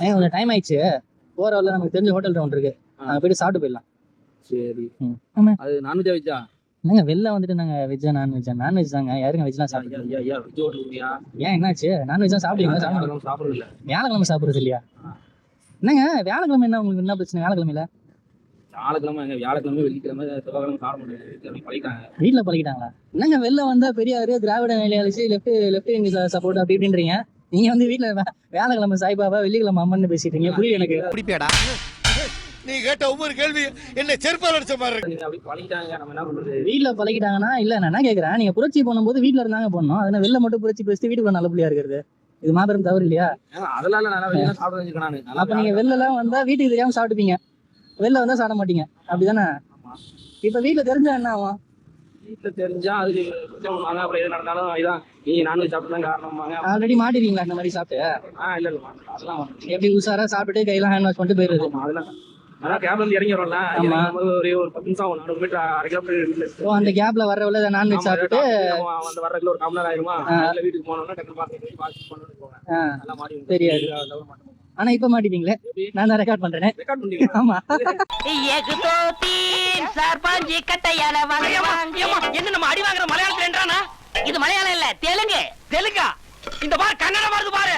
ஏன் கொஞ்சம் டைம் ஆயிடுச்சு. போற வரல நமக்கு தெரிஞ்ச ஹோட்டல் ஒன்று இருக்கு. அங்க போயிட்டு சாப்பிட்டு போயிடலாம். சரி. ம். ஆமா. அது நான்வெஜ்ஜா வெஜ்ஜா? என்னங்க வெளில வந்துட்டு நாங்க வெஜ்ஜா நான்வெஜ்ஜா நான்வெஜ் தாங்க. யாருங்க வெஜ்லாம் இல்லையா? ஏன் என்னாச்சு? நான்வெஜ் தான் சாப்பிடுவீங்களா? சாப்பிடுங்க சாப்பிடறது இல்ல வியாழக்கிழமை சாப்பிடுறது இல்லையா? என்னங்க வியாழக்கிழமை என்ன உங்களுக்கு என்ன பிரச்சனை? வியாழக்கிழமையில? வியாழக்கிழமை எங்க? வியாழக்கிழமை வெள்ளிக்கிழமை செவ்வாய்க்கிழமை சாப்பிட முடியாது பழிக்காங்க வீட்டில் பழகிட்டாங்களா? என்னங்க வெளில வந்தா பெரியாரு திராவிட நிலையாளிச்சு லெஃப்ட் லெஃப்ட் சப்போர்ட் அப்படி இப்படின்றீங்க? நீங்க வந்து வீட்டுல வியாழக்கிழமை சாய்பாபா வெள்ளிக்கிழமை அம்மன் பேசிட்டு இருக்கீங்க புரியுது எனக்கு. குடிப்பியாடா நீ கேட்ட ஒவ்வொரு கேள்வி என்ன செருப்பால் அடிச்ச மாதிரி இருக்கு. அப்படி பழிக்கிட்டாங்க நம்ம என்ன பண்றது? வீட்டுல பழகிட்டாங்கன்னா இல்ல நான் என்ன கேக்குறேன்? நீங்க புரட்சி பண்ணும்போது வீட்டுல இருந்தாங்க பண்ணணும் அதனால வெளில மட்டும் புரட்சி பேசிட்டு வீட்டுக்குள்ள நல்ல புள்ளியா இருக்கிறது? இது மாபெரும் தவறு இல்லையா? அதெல்லாம் அப்ப நீங்க வெளில எல்லாம் வந்தா வீட்டுக்கு தெரியாம சாப்பிட்டுப்பீங்க. வெளில வந்தா சாப்பிட மாட்டீங்க. அப்படிதானே? ஆமா. இப்ப வீட்டுல தெரிஞ்சா என்ன ஆகும்? வீட்டுல தெரிஞ்சா அதுக்கு கொஞ்சம் அப்புறம் எது நடந்தாலும் இதான். நீ நான்வெஜ் சாப்பிட்டு காரணமாங்க ஆல்ரெடி மாட்டிருக்கீங்களா இந்த மாதிரி சாப்பிட்டு? ஆ இல்ல இல்ல அதெல்லாம். எப்படி உஷாரா சாப்பிட்டுட்டு கையெல்லாம் ஹேண்ட் வாஷ் பண்ணிட்டு போயிருது அதெல்லாம். அதான் கேப்ல இருந்து இறங்கி. இறங்கும்போது ஒரே ஒரு பத்து நிமிஷம் ஆகும். நானூறு மீட்டர் அரை கிலோமீட்டர். ஓ அந்த கேப்ல வரவள்ள நான்வெஜ் ஆமா, சாப்பிட்டுட்டு நம்ம அந்த வர்றதுக்குள்ள ஒரு காமன் நேரம் ஆயிருமா. அதுல வீட்டுக்கு போனோம்னா டக்குனு பார்த்து வாஷ் பண்ணணும்னு போவேன். தெரியாது. ஆனா இப்ப மாட்டிப்பீங்களே? நான் தான் ரெக்கார்ட் பண்றேன். ரெக்கார்ட் பண்ணிக்கலாம் ஆமா. பாஞ்சி கட்டையால வாங்கி என்ன நம்ம அடி வாங்குற மலையாளத்துல என்றானா? இது மலையாளம் இல்ல தெலுங்கு. தெலுங்கா?